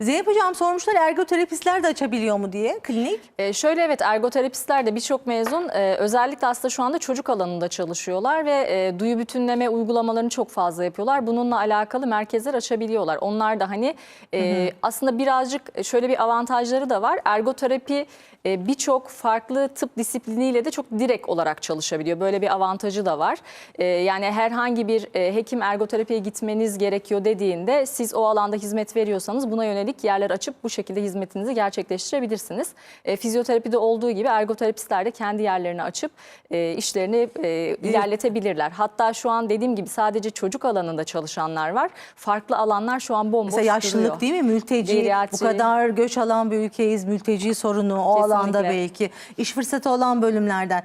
Zeynep Hocam sormuşlar ergoterapistler de açabiliyor mu diye klinik. Ee, şöyle evet ergoterapistler de birçok mezun e, özellikle aslında şu anda çocuk alanında çalışıyorlar ve e, duyu bütünleme uygulamalarını çok fazla yapıyorlar. Bununla alakalı merkezler açabiliyorlar. Onlar da hani e, aslında birazcık şöyle bir avantajları da var. Ergoterapi e, birçok farklı tıp disipliniyle de çok direkt olarak çalışabiliyor. Böyle bir avantajı da var. E, yani herhangi bir e, hekim ergoterapiye gitmeniz gerekiyor dediğinde siz o alanda hizmet veriyorsanız buna yönelik yerler açıp bu şekilde hizmetinizi gerçekleştirebilirsiniz. E, fizyoterapide olduğu gibi ergoterapistler de kendi yerlerini açıp e, işlerini e, ilerletebilirler. Hatta şu an dediğim gibi sadece çocuk alanında çalışanlar var. Farklı alanlar şu an bomboş Mesela yaşlılık duruyor. değil mi? Mülteci, Geriatri. bu kadar göç alan bir ülkeyiz. Mülteci sorunu o alanda Kesinlikle. belki. iş fırsatı olan bölümlerden.